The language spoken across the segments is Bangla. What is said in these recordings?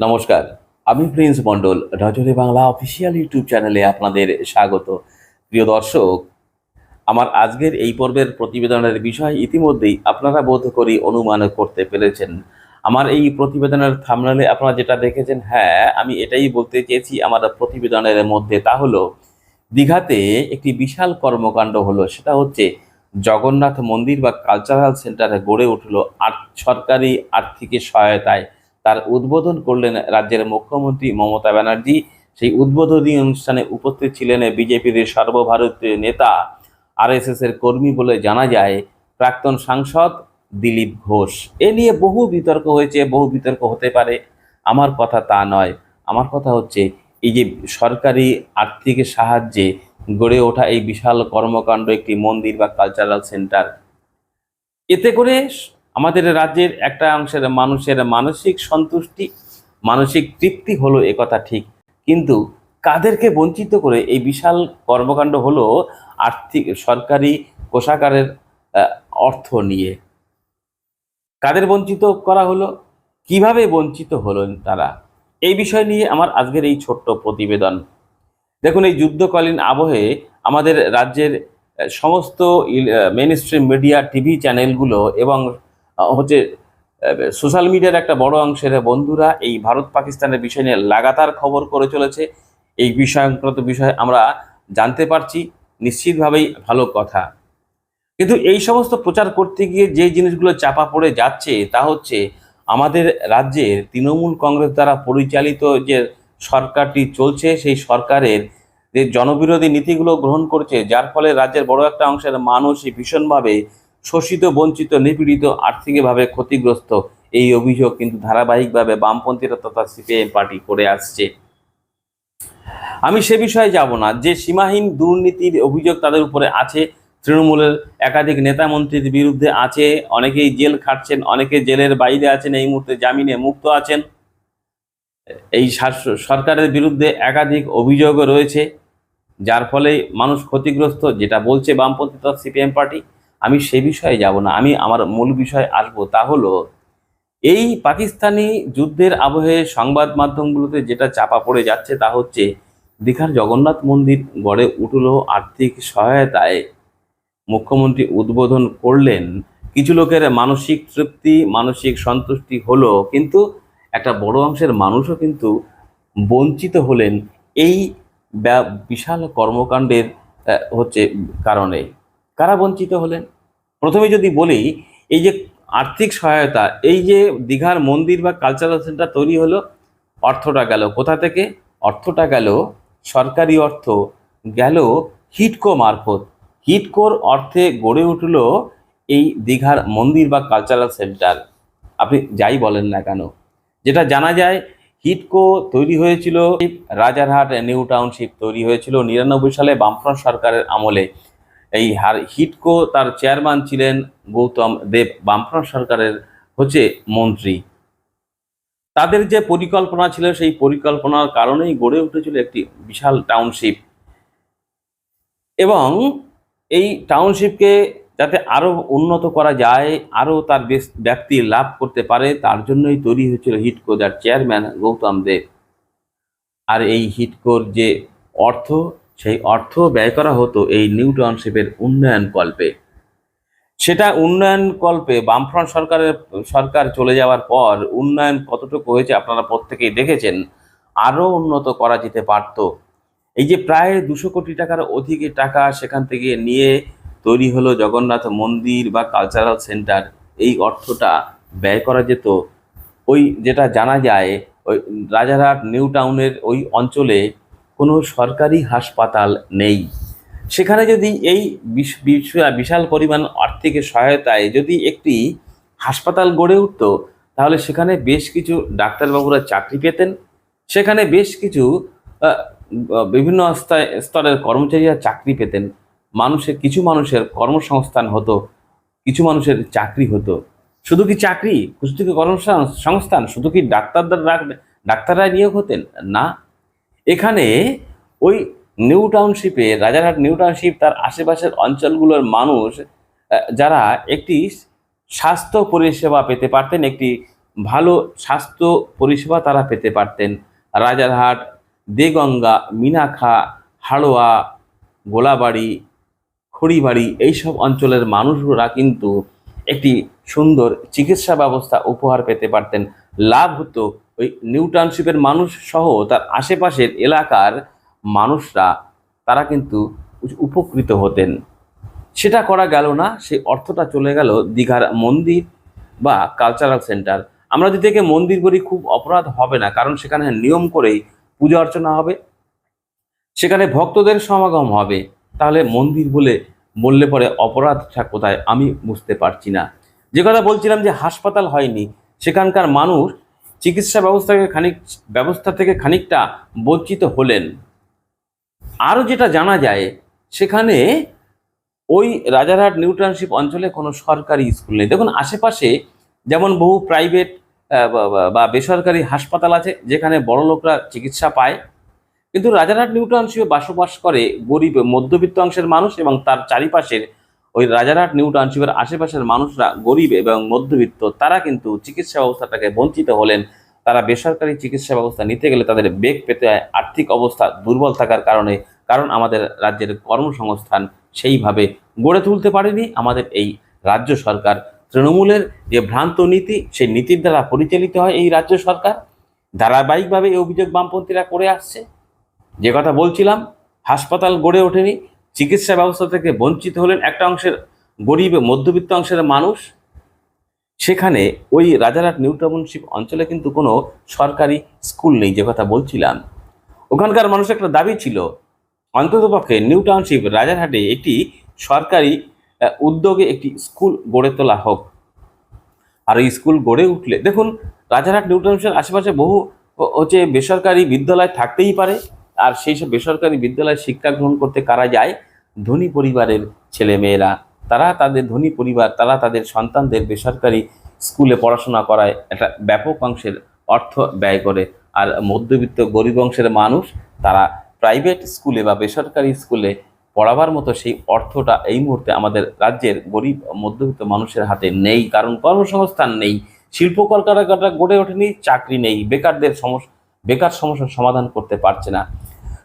নমস্কার, আমি প্রিন্স মণ্ডল, রজনী বাংলা অফিসিয়াল ইউটিউব চ্যানেলে আপনাদের স্বাগত। প্রিয় দর্শক, আমার আজকের এই পর্বের প্রতিবেদনের বিষয় ইতিমধ্যেই আপনারা বোধ করি অনুমান করতে পেরেছেন। আমার এই প্রতিবেদনের থামনালে আপনারা যেটা দেখেছেন হ্যাঁ আমি এটাই বলতে চেয়েছি, আমার প্রতিবেদনের মধ্যে তা হলো, দীঘাতে একটি বিশাল কর্মকাণ্ড হলো, সেটা হচ্ছে জগন্নাথ মন্দির বা কালচারাল সেন্টারে গড়ে উঠল আর সরকারি আর্থিক সহায়তায়। তার উদ্বোধন করলেন রাজ্যের মুখ্যমন্ত্রী মমতা ব্যানার্জি। সেই উদ্বোধনী অনুষ্ঠানে উপস্থিত ছিলেন বিজেপির সর্বভারতীয় নেতা আরএসএস এর কর্মী বলে জানা যায়, প্রাক্তন সাংসদ দিলীপ ঘোষ। এ নিয়ে বহু বিতর্ক হয়েছে, বহু বিতর্ক হতে পারে। আমার কথা তা নয়। আমার কথা হচ্ছে, এই যে সরকারি আর্থিক সাহায্যে গড়ে ওঠা এই বিশাল কর্মকাণ্ড, একটি মন্দির বা কালচারাল সেন্টার এতে করে আমাদের রাজ্যের একটা অংশের মানুষের মানসিক সন্তুষ্টি, মানসিক তৃপ্তি হলো একথা ঠিক। কিন্তু কাদেরকে বঞ্চিত করে এই বিশাল কর্মকাণ্ড হলো আর্থিক, সরকারি কোষাগারের অর্থ নিয়ে। কাদের বঞ্চিত করা হলো? কীভাবে বঞ্চিত হলেন তারা? এই বিষয় নিয়ে আমার আজকের এই ছোট্ট প্রতিবেদন। দেখুন, এই যুদ্ধকালীন আবহে আমাদের রাজ্যের সমস্ত মেন স্ট্রিম মিডিয়া টিভি চ্যানেলগুলো এবং হচ্ছে সোশ্যাল মিডিয়ার একটা বড় অংশের বন্ধুরা এই ভারত পাকিস্তানের বিষয় নিয়ে লাগাতার খবর করে চলেছে। এই বিষয়ংক্রান্ত বিষয়ে আমরা জানতে পারছি, নিশ্চিতভাবেই ভালো কথা। কিন্তু এই সমস্ত প্রচার করতে গিয়ে যে জিনিসগুলো চাপা পড়ে যাচ্ছে, তা হচ্ছে আমাদের রাজ্যের তৃণমূল কংগ্রেস দ্বারা পরিচালিত যে সরকারটি চলছে, সেই সরকারের যে জনবিরোধী নীতিগুলো গ্রহণ করছে, যার ফলে রাজ্যের বড় একটা অংশের মানুষই ভীষণভাবে শোষিত, বঞ্চিত, নিপীড়িত, আর্থিকভাবে ক্ষতিগ্রস্ত এই অভিযোগ কিন্তু ধারাবাহিকভাবে বামপন্থীরা তথা সিপিআইএম পার্টি করে আসছে। আমি সে বিষয়ে যাব না। যে সীমাহীন দুর্নীতির অভিযোগ তাদের উপরে আছে, তৃণমূলের একাধিক নেতা মন্ত্রীর বিরুদ্ধে আছে, অনেকেই জেল খাটছেন, অনেকে জেলের বাইরে আছেন, এই মুহূর্তে জামিনে মুক্ত আছেন। এই সরকারের বিরুদ্ধে একাধিক অভিযোগও রয়েছে, যার ফলে মানুষ ক্ষতিগ্রস্ত, যেটা বলছে বামপন্থী তথা সিপিএম পার্টি। আমি সে বিষয়ে যাব না, আমি আমার মূল বিষয়ে আসব। তা হলো, এই পাকিস্তানি যুদ্ধের আবহে সংবাদ মাধ্যমগুলোতে যেটা চাপা পড়ে যাচ্ছে তা হচ্ছে, দীঘার জগন্নাথ মন্দির গড়ে উঠল আর্থিক সহায়তায়। মুখ্যমন্ত্রী উদ্বোধন করলেন, কিছু লোকের মানসিক তৃপ্তি, মানসিক সন্তুষ্টি হলো, কিন্তু একটা বড় অংশের মানুষও কিন্তু বঞ্চিত হলেন এই বিশাল কর্মকাণ্ডের হচ্ছে কারণে। কারা বঞ্চিত হলেন? প্রথমে যদি বলি, এই যে আর্থিক সহায়তা, এই যে দীঘার মন্দির বা কালচারাল সেন্টার তৈরি হলো, অর্থটা গেল কোথা থেকে? অর্থটা গেল সরকারি অর্থ, গেল হিটকো মারফত। হিটকোর অর্থে গড়ে উঠল এই দীঘার মন্দির বা কালচারাল সেন্টার আপনি যাই বলেন না কেন। যেটা জানা যায়, হিটকো তৈরি হয়েছিল, রাজারহাট নিউ টাউনশিপ তৈরি হয়েছিল নিরানব্বই সালে বামফ্রন্ট সরকারের আমলে। এই হিটকো তার চেয়ারম্যান ছিলেন গৌতম দেব, বামফ্রন্ট সরকারের হচ্ছে মন্ত্রী। তাদের যে পরিকল্পনা ছিল, সেই পরিকল্পনার কারণেই গড়ে উঠেছিল একটি বিশাল টাউনশিপ এবং এই টাউনশিপকে যাতে আরও উন্নত করা যায় আরও তার ব্যক্তি লাভ করতে পারে, তার জন্যই তৈরি হয়েছিল হিটকো, যার চেয়ারম্যান গৌতম দেব। আর এই হিটকোর যে অর্থ সেই অর্থ ব্যয় করা হতো এই নিউ টাউনশিপের উন্নয়ন কল্পে। সেটা উন্নয়ন কল্পে বামফ্রন্ট সরকারের, সরকার চলে যাওয়ার পর উন্নয়ন কতটুকু হয়েছে আপনারা প্রত্যেকেই দেখেছেন, আরও উন্নত করা যেতে পারতো। এই যে প্রায় দুশো কোটি টাকার অধিক টাকা সেখান থেকে নিয়ে তৈরি হলো জগন্নাথ মন্দির বা কালচারাল সেন্টার এই অর্থটা ব্যয় করা যেত। ওই যেটা জানা যায়, ওই রাজারহাট, নিউ টাউনের ওই অঞ্চলে কোনো সরকারি হাসপাতাল নেই। সেখানে যদি এই বিশ- বিশ- বিশাল পরিমাণ আর্থিক সহায়তায় যদি একটি হাসপাতাল গড়ে উঠত, তাহলে সেখানে বেশ কিছু ডাক্তারবাবুরা চাকরি পেতেন। সেখানে বেশ কিছু বিভিন্ন স্তর- স্তরের কর্মচারীরা চাকরি পেতেন। মানুষের, কিছু মানুষের কর্মসংস্থান হতো, কিছু মানুষের চাকরি হতো। শুধু কি চাকরি? শুধু কি কর্মসংস্থান? শুধু কি ডাক্তারদের ডাক্তাররা নিয়োগ হতেন? না। এখানে ওই নিউ টাউনশিপে, রাজারহাট নিউ টাউনশিপ তার আশেপাশের অঞ্চলগুলোর মানুষ যারা একটি স্বাস্থ্য পরিষেবা পেতে পারতেন, একটি ভালো স্বাস্থ্য পরিষেবা তারা পেতে পারতেন। রাজারহাট, দেগঙ্গা মিনাখা হাড়োয়া, গোলাবাড়ি, খড়িবাড়ি এইসব অঞ্চলের মানুষরা কিন্তু একটি সুন্দর চিকিৎসা ব্যবস্থা উপহার পেতে পারতেন। লাভ হতো ওই নিউ টাউনশিপের মানুষ সহ তার আশেপাশের এলাকার মানুষরা, তারা কিন্তু উপকৃত হতেন। সেটা করা গেল না, সেই অর্থটা চলে গেল দীঘার মন্দির বা কালচারাল সেন্টার আমরা যদি থেকে মন্দির বলি, খুব অপরাধ হবে না, কারণ সেখানে নিয়ম করেই পূজা অর্চনা হবে। সেখানে ভক্তদের সমাগম হবে। তাহলে মন্দির বলে বললে পরে অপরাধটা কোথায়? আমি বুঝতে পারছি না। যে কথা বলছিলাম যে হাসপাতাল হয়নি, সেখানকার মানুষ চিকিৎসা ব্যবস্থাকে খানিক, ব্যবস্থা থেকে খানিকটা বঞ্চিত হলেন। আরও যেটা জানা যায়, সেখানে ওই রাজারহাট নিউ টাউনশিপ অঞ্চলে কোনো সরকারি স্কুল নেই। দেখুন, আশেপাশে যেমন বহু প্রাইভেট বা বেসরকারি হাসপাতাল আছে, যেখানে বড় লোকরা চিকিৎসা পায়। কিন্তু রাজারহাট নিউ বসবাস করে গরিব, মধ্যবিত্ত অংশের মানুষ এবং তার চারিপাশের ওই রাজারহাট, নিউ টাউনশিপের আশেপাশের মানুষরা গরিব এবং মধ্যবিত্ত, তারা কিন্তু চিকিৎসা ব্যবস্থাটাকে বঞ্চিত হলেন। তারা বেসরকারি চিকিৎসা ব্যবস্থা নিতে গেলে তাদের বেগ পেতে হয়। আর্থিক অবস্থা দুর্বল থাকার কারণে, কারণ আমাদের রাজ্যের কর্মসংস্থান সেইভাবে গড়ে তুলতে পারেনি। আমাদের এই রাজ্য সরকার, তৃণমূলের যে ভ্রান্ত নীতি, সেই নীতির দ্বারা পরিচালিত হয় এই রাজ্য সরকার। ধারাবাহিকভাবে এই অভিযোগ বামপন্থীরা করে আসছে। যে কথা বলছিলাম, হাসপাতাল গড়ে ওঠেনি। চিকিৎসা ব্যবস্থা থেকে বঞ্চিত হলেন একটা অংশের গরিব মধ্যবিত্ত অংশের মানুষ। সেখানে ওই রাজারহাট নিউ টাউনশিপ অঞ্চলে কিন্তু কোনো সরকারি স্কুল নেই, যে কথা বলছিলাম। ওখানকার মানুষের একটা দাবি ছিল অন্ততপক্ষে নিউ টাউনশিপ রাজারহাটে একটি সরকারি উদ্যোগে একটি স্কুল গড়ে তোলা হোক। আর এই স্কুল গড়ে উঠলে, দেখুন, রাজারহাট নিউ টাউনশিপের আশেপাশে বহু হচ্ছে বেসরকারি বিদ্যালয় থাকতেই পারে। আর সেই সব বেসরকারি বিদ্যালয়ে শিক্ষা গ্রহণ করতে কারা যায়? ধনী পরিবারের ছেলে মেয়েরা তারা তাদের ধনী পরিবার, তারা তাদের সন্তানদের বেসরকারি স্কুলে পড়াশোনা করায় একটা ব্যাপক অংশের অর্থ ব্যয় করে। আর মধ্যবিত্ত গরিব অংশের মানুষ, তারা প্রাইভেট স্কুলে বা বেসরকারি স্কুলে পড়াবার মতো সেই অর্থটা এই মুহূর্তে আমাদের রাজ্যের গরিব, মধ্যবিত্ত মানুষের হাতে নেই। কারণ কর্মসংস্থান নেই, শিল্প কলকারখানা গড়ে ওঠেনি, চাকরি নেই, বেকারদের সমস্যা বেকার সমস্যার সমাধান করতে পারছে না।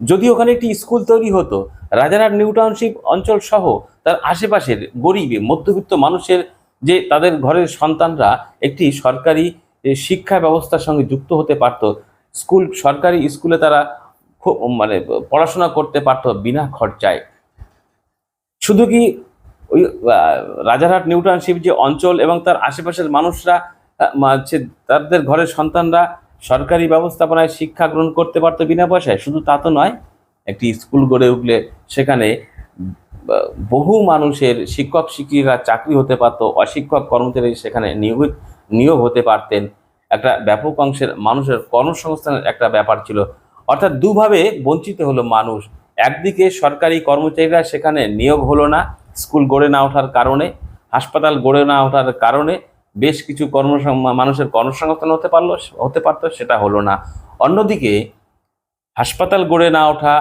যদি ওখানে একটি স্কুল তৈরি হতো রাজারহাট নিউ টাউনশিপ অঞ্চল সহ তার আশেপাশের গরিব, মধ্যবিত্ত মানুষের যে তাদের ঘরের সন্তানরা একটি সরকারি শিক্ষা ব্যবস্থার সঙ্গে যুক্ত হতে পারত। স্কুল, সরকারি স্কুলে তারা খুব মানে পড়াশোনা করতে পারত বিনা খরচায়। শুধু কি ওই রাজারহাট নিউ টাউনশিপ যে অঞ্চল এবং তার আশেপাশের মানুষরা তাদের ঘরের সন্তানরা সরকারি ব্যবস্থাপনায় শিক্ষা গ্রহণ করতে পারতো বিনা পয়সায়, শুধু তা তো নয়, একটি স্কুল গড়ে উঠলে সেখানে বহু মানুষের শিক্ষক, শিক্ষিকা চাকরি হতে পারতো, অশিক্ষক কর্মচারী সেখানে নিয়োগ নিয়োগ হতে পারতেন। একটা ব্যাপক অংশের মানুষের কর্মসংস্থানের একটা ব্যাপার ছিল। অর্থাৎ দুভাবে বঞ্চিত হলো মানুষ। একদিকে সরকারি কর্মচারীরা সেখানে নিয়োগ হলো না, স্কুল গড়ে না ওঠার কারণে, হাসপাতাল গড়ে না ওঠার কারণে বেশ কিছু কর্ম মানুষের কর্মসংস্থান হতে পারল, হতে পারতো, সেটা হলো না। অন্যদিকে, হাসপাতাল গড়ে না ওঠা,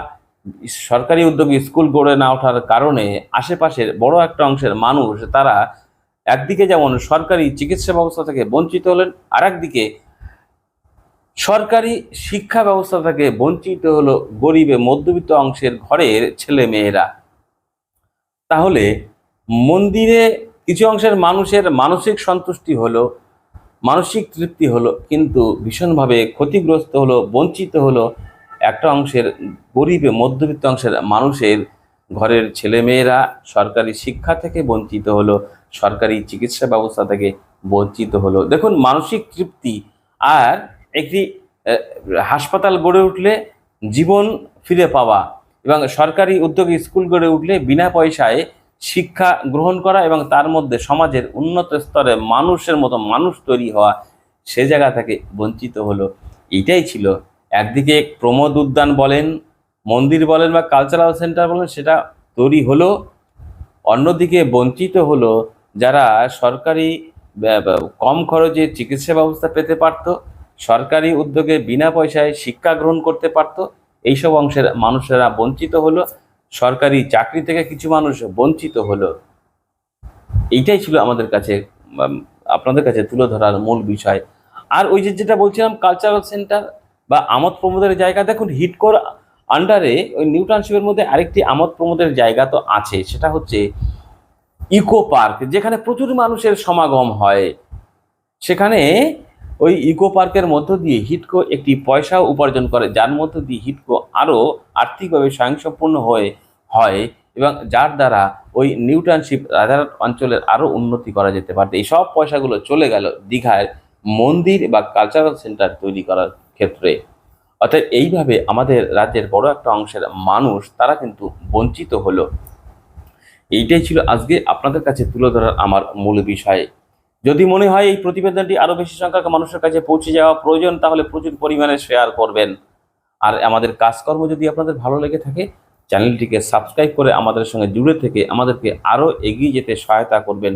সরকারি উদ্যোগে স্কুল গড়ে না ওঠার কারণে আশেপাশের বড় একটা অংশের মানুষ, তারা একদিকে যেমন সরকারি চিকিৎসা ব্যবস্থা থেকে বঞ্চিত হলেন আর একদিকে সরকারি শিক্ষা ব্যবস্থা থেকে বঞ্চিত হলো গরিবে মধ্যবিত্ত অংশের ঘরের ছেলে মেয়েরা তাহলে মন্দিরে কিছু অংশের মানুষের মানসিক সন্তুষ্টি হলো, মানসিক তৃপ্তি হলো, কিন্তু ভীষণভাবে ক্ষতিগ্রস্ত হলো, বঞ্চিত হলো একটা অংশের গরিবে মধ্যবিত্ত অংশের মানুষের ঘরের ছেলেমেয়েরা, সরকারি শিক্ষা থেকে বঞ্চিত হলো, সরকারি চিকিৎসা ব্যবস্থা থেকে বঞ্চিত হলো। দেখুন, মানসিক তৃপ্তি আর একটি হাসপাতাল গড়ে উঠলে জীবন ফিরে পাওয়া এবং সরকারি উদ্যোগে স্কুল গড়ে উঠলে বিনা পয়সায় শিক্ষা গ্রহণ করা এবং তার মধ্যে সমাজের উন্নত স্তরে মানুষের মতো মানুষ তৈরি হওয়া, সে জায়গা থেকে বঞ্চিত হলো। এটাই ছিল। একদিকে প্রমোদ উদ্যান বলেন, মন্দির বলেন বা কালচারাল সেন্টার বলেন, সেটা তৈরি হলো। অন্যদিকে বঞ্চিত হলো যারা সরকারি কম খরচে চিকিৎসা ব্যবস্থা পেতে পারত, সরকারি উদ্যোগে বিনা পয়সায় শিক্ষা গ্রহণ করতে পারত। এইসব অংশের মানুষেরা বঞ্চিত হলো। সরকারি চাকরি থেকে কিছু মানুষ বঞ্চিত হলো। এইটাই ছিল আমাদের কাছে আপনাদের কাছে তুলে ধরার মূল বিষয়। আর ওই যে যেটা বলছিলাম কালচারাল সেন্টার বা আমোদ প্রমোদের জায়গা, দেখুন, হিটকোর আন্ডারে ওই নিউ টাউনশিপের মধ্যে আরেকটি আমোদ প্রমোদের জায়গা তো আছে, সেটা হচ্ছে ইকো পার্ক যেখানে প্রচুর মানুষের সমাগম হয়। সেখানে ওই ইকো পার্কের মধ্য দিয়ে হিটকো একটি পয়সা উপার্জন করে, যার মধ্য দিয়ে হিটকো আরও আর্থিকভাবে স্বয়ংসম্পূর্ণ হয়ে হয় এবং যার দ্বারা ওই নিউ টাউনশিপ রাজারহাট অঞ্চলের আরও উন্নতি করা যেতে পারত। এই সব পয়সাগুলো চলে গেল দীঘায় মন্দির বা কালচারাল সেন্টার তৈরি করার ক্ষেত্রে। অর্থাৎ এইভাবে আমাদের রাজ্যের বড় একটা অংশের মানুষ তারা কিন্তু বঞ্চিত হলো। এইটাই ছিল আজকে আপনাদের কাছে তুলে ধরার আমার মূল বিষয়। যদি মনে হয় এই প্রতিবেদনটি আরও বেশি সংখ্যক মানুষের কাছে পৌঁছে যাওয়া প্রয়োজন, তাহলে প্রচুর পরিমাণে শেয়ার করবেন। আর আমাদের কাজকর্ম যদি আপনাদের ভালো লেগে থাকে, চ্যানেলটিকে সাবস্ক্রাইব করে আমাদের সঙ্গে জুড়ে থেকে আমাদেরকে আরও এগিয়ে যেতে সহায়তা করবেন।